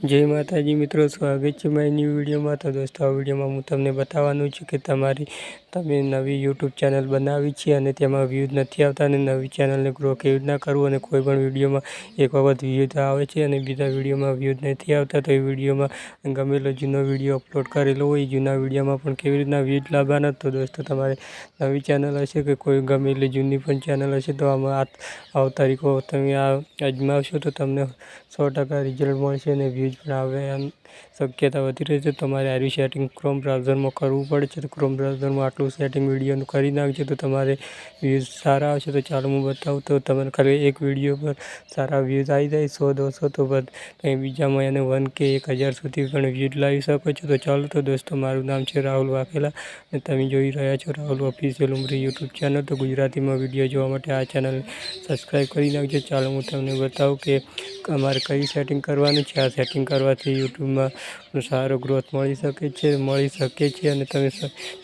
જય માતાજી મિત્રો, સ્વાગત છે મારી ન્યૂ વિડીયોમાં. તો દોસ્તો, આ વિડીયોમાં હું તમને બતાવવાનું છું કે તમારી તમે નવી યુટ્યુબ ચેનલ બનાવી છે અને તેમાં વ્યૂઝ નથી આવતા અને નવી ચેનલને ગ્રો કેવી રીતના કરવું અને કોઈ પણ વિડીયોમાં એક વખત વ્યૂઝ આવે છે અને બીજા વિડીયોમાં વ્યૂઝ નથી આવતા, તો એ વિડીયોમાં ગમેલો જૂનો વીડિયો અપલોડ કરેલો હોય જૂના વિડીયોમાં પણ કેવી રીતના વ્યૂઝ લાવવાના, તો દોસ્તો તમારે નવી ચેનલ હશે કે કોઈ ગમેલી જૂની પણ ચેનલ હશે, તો આમાં આવો તરીકો તમે આ અજમાવશો તો તમને સો ટકા રિઝલ્ટ મળશે અને વ્યૂઝ પણ આવે એમ શક્યતા વધી રહી છે. તમારે આવી સેટિંગ ક્રોમ બ્રાઉઝરમાં કરવું પડે છે. તો ક્રોમ બ્રાઉઝરમાં આટલું સેટિંગ વિડીયોનું કરી નાખજો તો તમારે વ્યૂઝ સારા આવશે તો ચાલો હું બતાવું તો તમારે ખાલી એક વીડિયો પર સારા વ્યૂઝ આવી જાય, સો દોસો તો કંઈ બીજામાં એને વન કે એક હજાર સુધી પણ વ્યૂઝ લાવી શકો છો. તો ચાલો તો દોસ્તો, મારું નામ છે રાહુલ વાઘેલા અને તમે જોઈ રહ્યા છો રાહુલ ઓફિશિયલ ઉમરી યુટ્યુબ ચેનલ તો ગુજરાતીમાં વીડિયો જોવા માટે આ ચેનલ સબસ્ક્રાઈબ કરી નાખજો. ચાલો હું તમને બતાવું કે અમારે કઈ સેટિંગ કરવાનું છે. આ સેટિંગ કરવાથી યુટ્યુબમાં સારો ગ્રોથ મળી શકે છે, મળી શકે છે અને તમે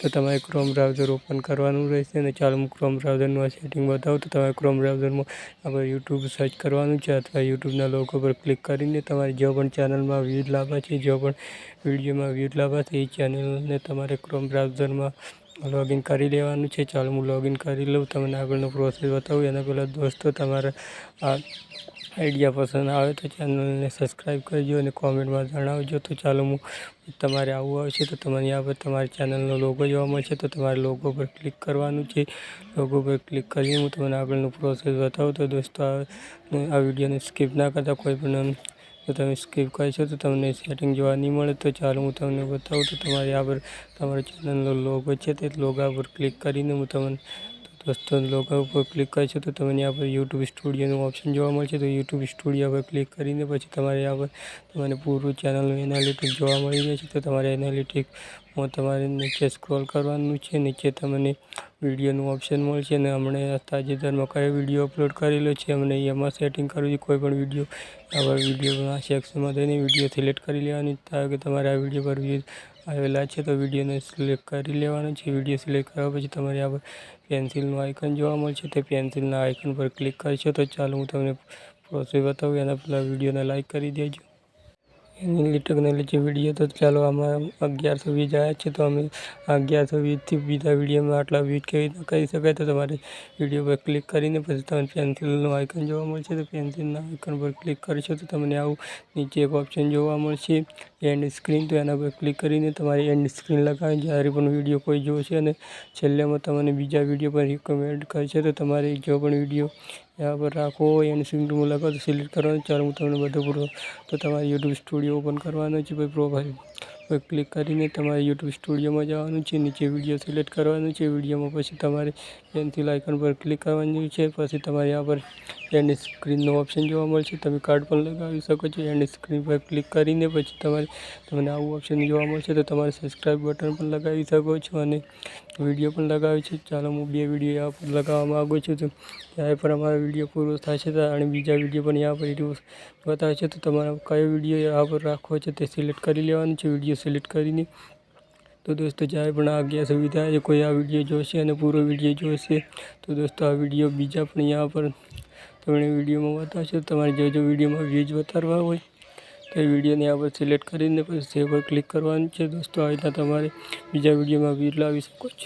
તો તમારે ક્રોમ બ્રાઉઝર ઓપન કરવાનું રહેશે અને ચાલો હું ક્રોમ બ્રાઉઝરનું આ સેટિંગ બતાવું. તો તમારે ક્રોમ બ્રાઉઝરમાં આપણે યુટ્યુબ સર્ચ કરવાનું છે અથવા યુટ્યુબના લોગો પર ક્લિક કરીને તમારે જો પણ ચેનલમાં વ્યૂઝ લાવવા છે જો પણ વિડીયોમાં વ્યૂઝ લાવવા છે, એ ચેનલને તમારે ક્રોમ બ્રાઉઝરમાં લોગિન કરી લેવાનું છે. ચાલો હું લોગિન કરી લઉં, તમને આગળનો પ્રોસેસ બતાવું. એના પહેલાં દોસ્તો, તમારે આ આઈડિયા પસંદ આવે તો ચેનલને સબસ્ક્રાઈબ કરજો અને કોમેન્ટમાં જણાવજો. તો ચાલો હું તમારે આવવું આવશે તો તમારી આ પર તમારી ચેનલનો લોગો જોવા મળશે તો તમારે લોગો પર ક્લિક કરવાનું છે. લોગો પર ક્લિક કરીને હું તમને આગળનું પ્રોસેસ બતાવું. તો દોસ્તો, આ વિડીયોને સ્કીપ ના કરતા કોઈ પણ જો તમે સ્કીપ કરશો તો તમને સેટિંગ જોવા નહીં મળે. તો ચાલો હું તમને બતાવું તો તમારી આ પર તમારા ચેનલનો લોગો છે તે લોગા પર ક્લિક કરીને હું તમને દોસ્તો લોગો ઉપર ક્લિક કરશો તો તમને આ પર યુટ્યુબ સ્ટુડિયોનું ઓપ્શન જોવા મળશે. તો યુટ્યુબ સ્ટુડિયો પર ક્લિક કરીને પછી તમારે આ પર તમને પૂરું ચેનલનું એનાલિટિક જોવા મળી જશે તો તમારે એનાલિટિકમાં તમારે નીચે સ્ક્રોલ કરવાનું છે. નીચે તમને વિડીયોનું ઓપ્શન મળશે અને હમણાં તાજેતરમાં કયો વીડિયો અપલોડ કરેલો છે અમને એમાં સેટિંગ કરવું છે. કોઈ પણ વીડિયો આવા વિડીયોના સેક્શનમાં જઈને વીડિયો સિલેક્ટ કરી લેવાની. કારણ કે તમારે આ વીડિયો પર આવેલા છે તો વિડીયોને સિલેક્ટ કરી લેવાનો છે. વીડિયો સિલેક્ટ કર્યા પછી તમારે આ પેન્સિલનું આઇકન જોવા મળશે. તે પેન્સિલના આઇકન પર ક્લિક કરશો તો ચાલો હું તમને પ્રોસેસ બતાવું. એના પહેલાં વિડીયોને લાઇક કરી દેજો. એની ટેકનોલોજી વીડિયો તો ચાલો આમાં અગિયારસો વ્યૂઝ આવ્યા છે, તો અમે અગિયારસો વ્યૂઝથી બીજા વિડીયોમાં આટલા વ્યૂઝ કેવી રીતના કરી શકાય? તો તમારે વીડિયો પર ક્લિક કરીને પછી તમને પેન્સિલનું આઇકન જોવા મળશે. તો પેન્સિલના આઇકન પર ક્લિક કરશો તો તમને આવું નીચે એક ઓપ્શન જોવા મળશે. એન્ડ સ્ક્રીન તો એના પર ક્લિક કરીને તમારે એન્ડ સ્ક્રીન લગાવી જ્યારે પણ વીડિયો કોઈ જોશે અને છેલ્લેમાં તમને બીજા વીડિયો પર રિકમેન્ડ કરશે, તો તમારે જો પણ વીડિયો એના પર રાખવો હોય સ્ક્રીન સિંગમાં લગાવો તો સિલેક્ટ કરવાનું. ચાલો, હું તમને બધું પૂરો તો તમારે યુટ્યુબ સ્ટુડિયો ઓપન કરવાનો છે ભાઈ પ્રોફાઇલ પર ક્લિક કરીને તમારે યુટ્યુબ સ્ટુડિયોમાં જવાનું છે, નીચે વીડિયો સિલેક્ટ કરવાનું છે, વિડીયોમાં પછી તમારે પેન્સિલ આઇકન પર ક્લિક કરવાનું છે, પછી તમારે આ પર એન્ડ સ્ક્રીનનો ઓપ્શન જોવા મળશે, તમે કાર્ડ પણ લગાવી શકો છો, એન્ડ સ્ક્રીન પર ક્લિક કરીને પછી તમારે તમને આવું ઓપ્શન જોવા મળશે, તો તમારે સબસ્ક્રાઈબ બટન પણ લગાવી શકો છો અને વીડિયો પણ લગાવી છે. ચાલો હું બે વીડિયો આ પર લગાવવા માગું છું, તો ત્યારે પણ અમારો વીડિયો પૂરો થશે અને બીજા વીડિયો પણ યા પર બતાવે છે, તો તમારે કયો વીડિયો આ પર રાખવો છે તે સિલેક્ટ કરી લેવાનું છે, વીડિયો સિલેક્ટ કરીને. તો દોસ્તો, જ્યારે પણ આ અગિયાર સુવિધા છે, કોઈ આ વીડિયો જોશે અને પૂરો વીડિયો જોશે, તો દોસ્તો, આ વીડિયો બીજા પણ અહીંયા પર તમને વિડીયોમાં બતાવશે. તમારે જો જો વિડીયોમાં વ્યૂઝ વધારવા હોય, તો એ વિડીયોને આ પર સિલેક્ટ કરીને પછી સેવ પર ક્લિક કરવાનું છે. દોસ્તો, આ રીતના તમારે બીજા વિડીયોમાં વ્યૂઝ લાવી શકો છો.